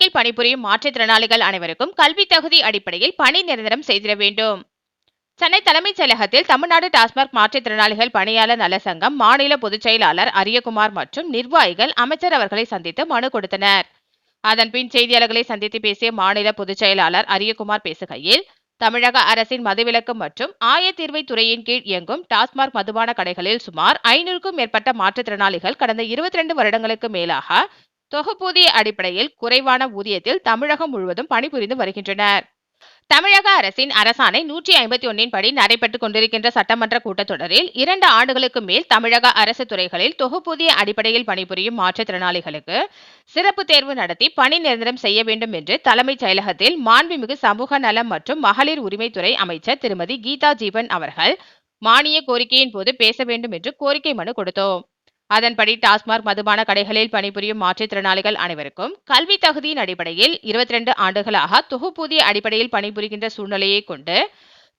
டாஸ்மாகில் பணிபுரியும் மாற்றுத்திறனாளிகள் அனைவருக்கும் கல்வி தகுதி அடிப்படையில் பணி நிரந்தரம் செய்திட வேண்டும். சென்னை தலைமைச் செயலகத்தில் தமிழ்நாடு டாஸ்மாக் மாற்றுத்திறனாளிகள் பணியாளர் நல சங்கம் மாநில பொதுச் செயலாளர் அரியகுமார் மற்றும் நிர்வாகிகள் அமைச்சர் அவர்களை சந்தித்து மனு கொடுத்தனர். அதன்பின் செய்தியாளர்களை சந்தித்து பேசிய மாநில பொதுச் செயலாளர் அரியகுமார் பேசுகையில் தமிழக அரசின் மதுவிலக்கு மற்றும் ஆயத்தீர்வை துறையின் கீழ் இயங்கும் டாஸ்மாக் மதுபான கடைகளில் சுமார் ஐநூறுக்கும் மேற்பட்ட மாற்றுத்திறனாளிகள் கடந்த இருபத்தி ரெண்டு வருடங்களுக்கு மேலாக தொகுப்பூதிய அடிப்படையில் குறைவான ஊதியத்தில் தமிழகம் முழுவதும் பணிபுரிந்து வருகின்றனர். தமிழக அரசின் அரசாணை நூற்றி ஐம்பத்தி ஒன்னின் படி நடைபெற்றுக் கொண்டிருக்கின்ற சட்டமன்ற கூட்டத்தொடரில் இரண்டு ஆண்டுகளுக்கு மேல் தமிழக அரசு துறைகளில் தொகுப்பூதிய அடிப்படையில் பணிபுரியும் மாற்றுத்திறனாளிகளுக்கு சிறப்பு தேர்வு நடத்தி பணி நிரந்தரம் செய்ய வேண்டும் என்று தலைமைச் செயலகத்தில் மாண்புமிகு சமூக நலம் மற்றும் மகளிர் உரிமைத்துறை அமைச்சர் திருமதி கீதா ஜீவன் அவர்கள் மானிய கோரிக்கையின் போது பேச வேண்டும் என்று கோரிக்கை மனு கொடுத்தோம். அதன்படி டாஸ்மாக் மதுபான கடைகளில் பணிபுரியும் மாற்றுத்திறனாளிகள் அனைவருக்கும் கல்வி தகுதியின் அடிப்படையில் இருபத்தி ரெண்டு ஆண்டுகளாக தொகுப்பூதிய அடிப்படையில் பணிபுரிகின்ற சூழ்நிலையை கொண்டு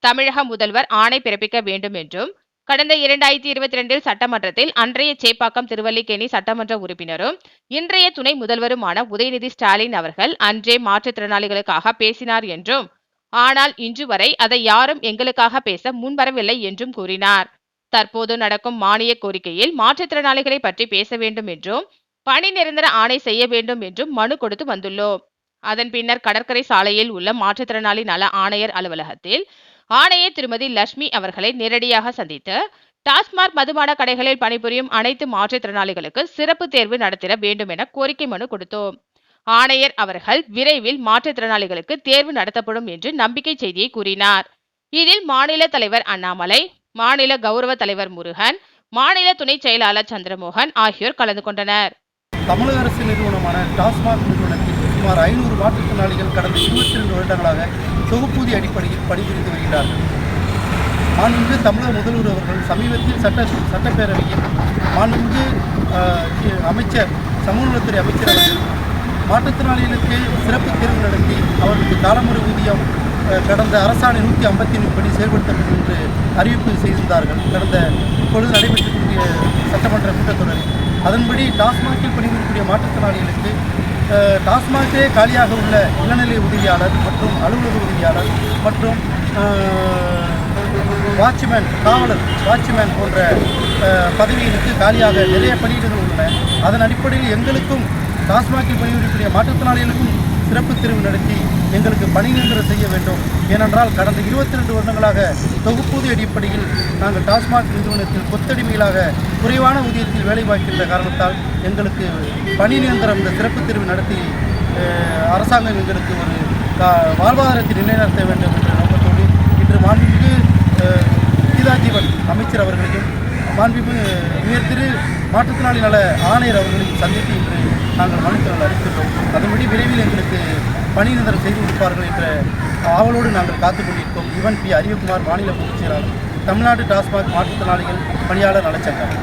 தமிழக முதல்வர் ஆணை பிறப்பிக்க வேண்டும் என்றும் கடந்த இரண்டாயிரத்தி இருபத்தி ரெண்டில் சட்டமன்றத்தில் அன்றைய சேப்பாக்கம் திருவல்லிக்கேணி சட்டமன்ற உறுப்பினரும் இன்றைய துணை முதல்வருமான உதயநிதி ஸ்டாலின் அவர்கள் அன்றே மாற்றுத்திறனாளிகளுக்காக பேசினார் என்றும் ஆனால் இன்று வரை அதை யாரும் எங்களுக்காக பேச முன்வரவில்லை என்றும் கூறினார். தற்போது நடக்கும் மானிய கோரிக்கையில் மாற்றுத்திறனாளிகளை பற்றி பேச வேண்டும் என்றும் பணி நிரந்தர ஆணை செய்ய வேண்டும் என்றும் மனு கொடுத்து வந்துள்ளோம். அதன் பின்னர் கடற்கரை சாலையில் உள்ள மாற்றுத்திறனாளி நல ஆணையர் அலுவலகத்தில் ஆணையர் திருமதி லட்சுமி அவர்களை நேரடியாக சந்தித்து டாஸ்மாக் மதுபான கடைகளில் பணிபுரியும் அனைத்து மாற்றுத்திறனாளிகளுக்கு சிறப்பு தேர்வு நடத்திட வேண்டும் என கோரிக்கை மனு கொடுத்தோம். ஆணையர் அவர்கள் விரைவில் மாற்றுத்திறனாளிகளுக்கு தேர்வு நடத்தப்படும் என்று நம்பிக்கை செய்தியை கூறினார். இதில் மாநில தலைவர் அண்ணாமலை மாநில கௌரவ தலைவர் முருகன் மாநில துணை செயலாளர் சந்திரமோகன் ஆகியோர் கலந்து கொண்டனர். தமிழக அரசு நிறுவனமான டாஸ்மாக் நிறுவனத்தில் சுமார் ஐநூறு மாற்றுத்திறனாளிகள் கடந்த இருபத்தி ரெண்டு வருடங்களாக தொகுப்பூதிய அடிப்படையில் பணிபுரிந்து வருகிறார்கள். மாண்புமிகு தமிழக முதல்வர் அவர்கள் சமீபத்தில் சட்ட சட்டப்பேரவையில் மாண்புமிகு ஆஹ், அமைச்சர் சமூகநலத்துறை அமைச்சர் அவர்கள் மாற்றுத்திறனாளிகளுக்கு சிறப்பு தேர்வு நடத்தி அவர்களுக்கு காலமுறை ஊதியம் கடந்த அரசாணை நூற்றி ஐம்பத்தி படி செயல்படுத்தப்படும் என்று அறிவிப்பு செய்திருந்தார்கள். கடந்த இப்பொழுது நடைபெற்றக்கூடிய சட்டமன்ற கூட்டத்தொடரில். அதன்படி டாஸ்மாகில் பணிபுரியக்கூடிய மாற்றுத்திறனாளிகளுக்கு டாஸ்மாகே காலியாக உள்ள இளநிலை உதவியாளர் மற்றும் அலுவலக உதவியாளர் மற்றும் வாட்ச்மேன் காவலர் வாட்ச்மேன் போன்ற பதவிகளுக்கு காலியாக நிறைய பணியிடங்கள் உள்ளன. அதன் அடிப்படையில் எங்களுக்கும் டாஸ்மாகில் பணிபுரியக்கூடிய மாற்றுத்திறனாளிகளுக்கும் சிறப்பு தேர்வு நடத்தி எங்களுக்கு பணி செய்ய வேண்டும். ஏனென்றால் கடந்த இருபத்தி ரெண்டு வருடங்களாக தொகுப்பூதிய அடிப்படையில் நாங்கள் டாஸ்மாக் நிறுவனத்தில் கொத்தடிமைகளாக குறைவான ஊதியத்தில் வேலை பார்க்கின்ற காரணத்தால் எங்களுக்கு பணி நியந்திரம் இந்த சிறப்பு தேர்வு நடத்தி அரசாங்கம் எங்களுக்கு ஒரு கா- வாழ்வாதாரத்தை நிலைநிறுத்த வேண்டும் என்ற நோக்கத்தோடு இன்று மாண்புமிகு அஹ், அமைச்சர் அவர்களையும் மாண்புமிகு உயர்திரு மாற்றுத்திறனாளி நல ஆணையர் அவர்களையும் சந்தித்து இன்று நாங்கள் மனுக்கள் அளித்துள்ளோம். அதன்படி விரைவில் எங்களுக்கு பணி நிரந்தரம் செய்து கொடுப்பார்கள் என்ற ஆவலோடு நாங்கள் காத்துக் கொண்டிருக்கோம். இவன் பி. அரியகுமார் மாநில பொதுச் செயலாளர் தமிழ்நாடு டாஸ்மாக் மாற்றுத்திறனாளிகள் பணியாளர் நலச்சங்கம்.